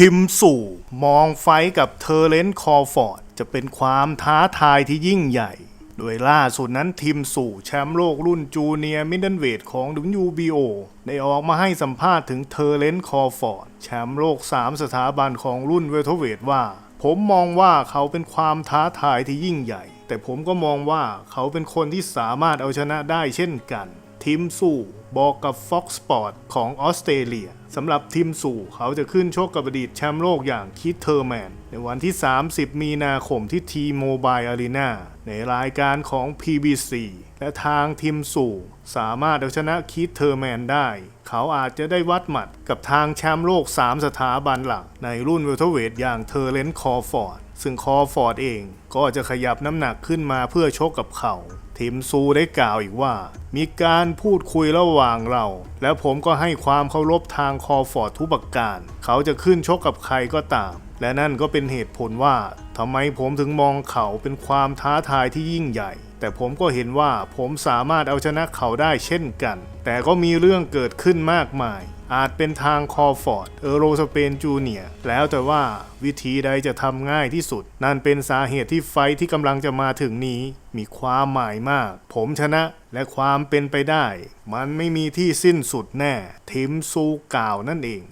ทิมสู่มองไฟกับเทอร์เรนต์คอร์ฟอร์ด จะเป็นความท้าทายที่ยิ่งใหญ่ โดยล่าสุดนั้นทิมสู่แชมป์โลกรุ่นจูเนียร์มิดเดิลเวทของ WBO ได้ออกมาให้สัมภาษณ์ถึงเทอร์เรนต์คอร์ฟอร์ด แชมป์โลก 3 สถาบันของรุ่นเวทเวทว่า ผมมองว่าเขาเป็นความท้าทายที่ยิ่งใหญ่ แต่ผมก็มองว่าเขาเป็นคนที่สามารถเอาชนะได้เช่นกัน ทิมสู่บอกกับ Fox Sport ของออสเตรเลียสำหรับทิมสู่เขาจะขึ้นชกกับอดีตแชมป์โลกอย่างคิดเทอร์แมน ในวันที่ 30 มีนาคมที่ทีโมบายอารีนาในรายการของ PBC และทางทิมสู่สามารถเอาชนะคิดเทอร์แมนได้ เขาอาจจะได้วัดหมัดกับทางแชมป์โลก 3 สถาบันหลัก ในรุ่นเวลเทเวทอย่างเทอร์เลนต์คอฟอร์ดซึ่งคอฟอร์ดเองก็จะขยับน้ำหนักขึ้นมาเพื่อชกกับเขาทิมซูได้กล่าวอีกว่า มีการพูดคุยระหว่างเรา และผมก็ให้ความเคารพทางคอฟอร์ดทุกประการ เขาจะขึ้นชกกับใครก็ตาม และนั่นก็เป็นเหตุผลว่าทำไมผมถึงมองเขาเป็นความท้าทายที่ยิ่งใหญ่ แต่ผมก็เห็นว่าผมสามารถเอาชนะเขาได้เช่นกัน แต่ก็มีเรื่องเกิดขึ้นมากมายอาจเป็นทางคอฟอร์ด เออโรสเปนจูเนียแล้วแต่ว่าวิธีใดจะทำง่ายที่สุด นั่นเป็นสาเหตุที่ไฟที่กำลังจะมาถึงนี้ มีความหมายมาก ผมชนะและความเป็นไปได้ มันไม่มีที่สิ้นสุดแน่ ทิมซูกล่าวนั่นเอง